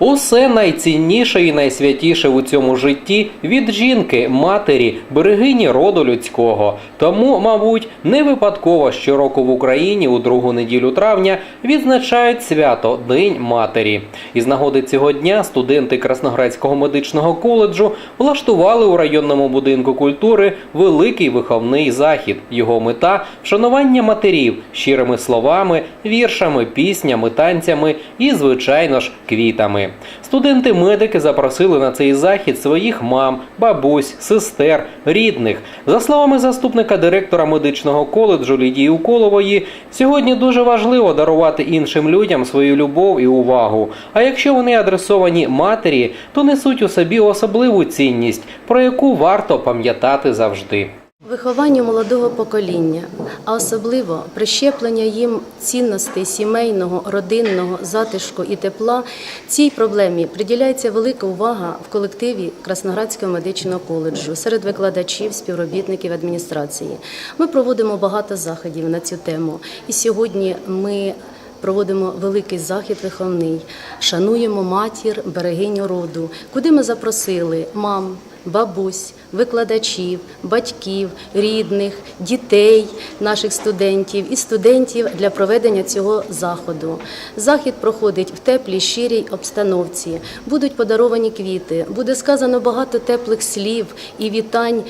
Усе найцінніше і найсвятіше у цьому житті від жінки, матері, берегині роду людського. Тому, мабуть, не випадково щороку в Україні у другу неділю травня відзначають свято День матері. Із нагоди цього дня студенти Красноградського медичного коледжу влаштували у районному будинку культури великий виховний захід. Його мета вшанування матерів щирими словами, віршами, піснями, танцями і, звичайно ж, квітами. Студенти-медики запросили на цей захід своїх мам, бабусь, сестер, рідних. За словами заступника директора медичного коледжу Лідії Уколової, сьогодні дуже важливо дарувати іншим людям свою любов і увагу. А якщо вони адресовані матері, то несуть у собі особливу цінність, про яку варто пам'ятати завжди. Вихованню молодого покоління, а особливо прищеплення їм цінностей сімейного, родинного затишку і тепла, цій проблемі приділяється велика увага в колективі Красноградського медичного коледжу серед викладачів, співробітників адміністрації. Ми проводимо багато заходів на цю тему, і сьогодні ми. Проводимо великий захід виховний, шануємо матір, берегиню роду, куди ми запросили мам, бабусь, викладачів, батьків, рідних, дітей наших студентів і студентів для проведення цього заходу. Захід проходить в теплій, щирій обстановці. Будуть подаровані квіти, буде сказано багато теплих слів і вітань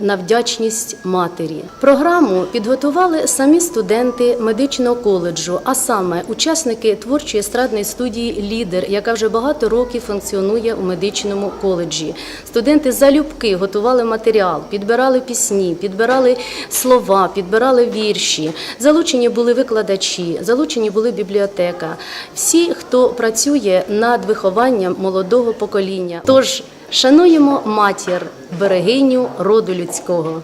на вдячність матері. Програму підготували самі студенти медичного коледжу, а саме учасники творчої естрадної студії Лідер, яка вже багато років функціонує у медичному коледжі. Студенти залюбки готували матеріал, підбирали пісні, підбирали слова, підбирали вірші. Залучені були викладачі, залучені були бібліотека. Всі, хто працює над вихованням молодого покоління. Тож Шануємо матір, берегиню роду людського.